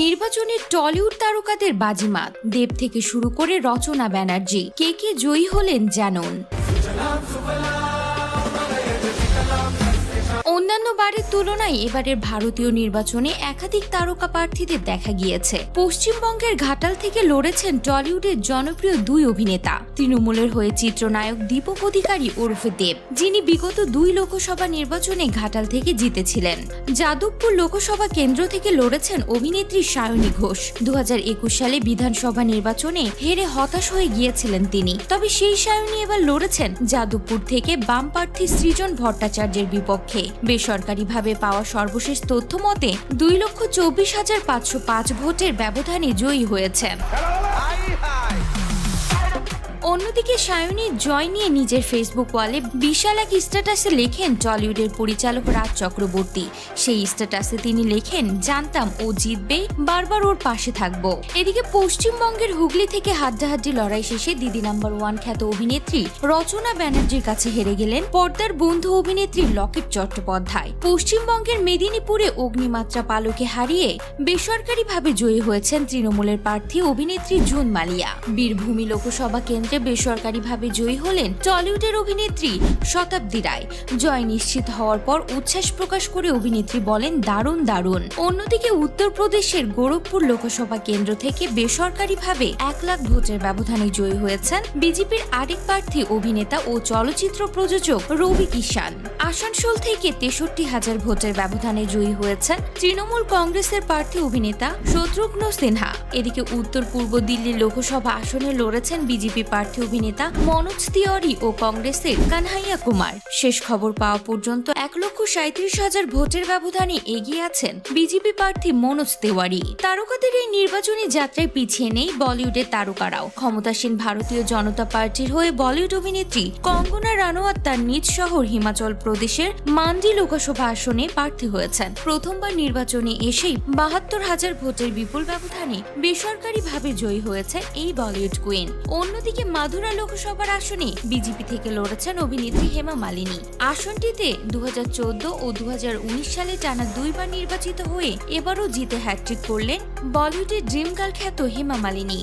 নির্বাচনে টলিউড তারকাদের বাজিমাত, দেব থেকে শুরু করে রচনা ব্যানার্জি, কে কে জয়ী হলেন জানুন। অন্যান্য বারের তুলনায় এবারের ভারতীয় নির্বাচনে একাধিক তারকা প্রার্থীদের দেখা গিয়েছে। পশ্চিমবঙ্গের ঘাটাল থেকে লড়েছেন টলিউডের জনপ্রিয় দুই অভিনেতা, তৃণমূলের হয়ে চিত্রনায়ক দীপক অধিকারী ওরফে দেব, যিনি বিগত দুই লোকসভা নির্বাচনে ঘাটাল থেকে জিতেছিলেন। যাদবপুর লোকসভা কেন্দ্র থেকে লড়েছেন অভিনেত্রী সায়নী ঘোষ। দু হাজার একুশ সালে বিধানসভা নির্বাচনে হেরে হতাশ হয়ে গিয়েছিলেন তিনি। তবে সেই সায়নী এবার লড়েছেন যাদবপুর থেকে বাম প্রার্থী সৃজন ভট্টাচার্যের বিপক্ষে। বেসরকারিভাবে পাওয়া সর্বশেষ তথ্য মতে দুই লক্ষ চব্বিশ হাজার পাঁচশো পাঁচ ভোটের ব্যবধানে জয়ী হয়েছেন। অন্যদিকে সায়নী জয় নিয়ে নিজের ফেসবুক ওয়ালে বিশাল এক স্ট্যাটাসে লেখেন টলিউডের পরিচালক রাজ চক্রবর্তী। সেই স্ট্যাটাসে তিনি লেখেন, জানতাম ও জিতবে, বারবার ওর পাশে থাকব। এদিকে পশ্চিমবঙ্গের হুগলি থেকে হাড্ডাহাড্ডি লড়াই শেষে দিদি নাম্বার ওয়ান খ্যাত অভিনেত্রী রচনা ব্যানার্জির কাছে হেরে গেলেন পর্দার বন্ধু অভিনেত্রী লকেট চট্টোপাধ্যায়। পশ্চিমবঙ্গের মেদিনীপুরে অগ্নিমাত্রা পালকে হারিয়ে বেসরকারিভাবে জয়ী হয়েছেন তৃণমূলের প্রার্থী অভিনেত্রী জুন মালিয়া। বীরভূমি লোকসভা কেন্দ্রে বেসরকারিভাবে জয়ী হলেন টলিউডের অভিনেত্রী শতাব্দী রায়। জয় নিশ্চিত হওয়ার পর উচ্ছ্বাস প্রকাশ করে অভিনেত্রী বলেন, দারুণ দারুণ। অন্যদিকে উত্তরপ্রদেশের গোরখপুর লোকসভা কেন্দ্র থেকে বেসরকারিভাবে এক লাখ ভোটের ব্যবধানে জয়ী হয়েছেন বিজেপির আরেক প্রার্থী অভিনেতা ও চলচ্চিত্র প্রযোজক রবি কিষান আসানসোল থেকে তেষট্টি হাজার ভোটের ব্যবধানে জয়ী হয়েছেন তৃণমূল কংগ্রেসের প্রার্থী অভিনেতা শত্রুঘ্ন সিনহা। এদিকে উত্তর পূর্ব দিল্লির লোকসভা আসনে লড়েছেন বিজেপি প্রার্থী অভিনেতা মনোজ তিওয়ারি ও কংগ্রেসের কানহাইয়া কুমার। শেষ খবর পাওয়া পর্যন্ত এক লক্ষ সাঁত্রিশ হাজার ভোটের ব্যবধানে এগিয়ে আছেন বিজেপি প্রার্থী মনোজ তেওয়ারি। তারকাদের এই নির্বাচনী যাত্রায় পিছিয়ে নেই বলিউডের তারকারাও। ক্ষমতাসীন ভারতীয় জনতা পার্টির হয়ে বলিউড অভিনেত্রী কঙ্গনা রানোয়াত তার নিজ শহর হিমাচল প্রদেশের মান্ডি লোকসভা আসনে প্রার্থী হয়েছেন। প্রথমবার নির্বাচনে এসেই বাহাত্তর হাজার ভোটের বিপুল ব্যবধানে বেসরকারিভাবে জয়ী হয়েছে এই বলিউড কুইন। অন্যদিকে মাধুরা লোকসভার আসনে বিজেপি থেকে লড়েছেন অভিনেত্রী হেমা মালিনী। আসনটিতে দু হাজার চৌদ্দ ও দু হাজার উনিশ সালে টানা দুইবার নির্বাচিত হয়ে এবারও জিতে হ্যাট্রিক করলেন বলিউডের ড্রিম গার্ল খ্যাত হেমা মালিনী।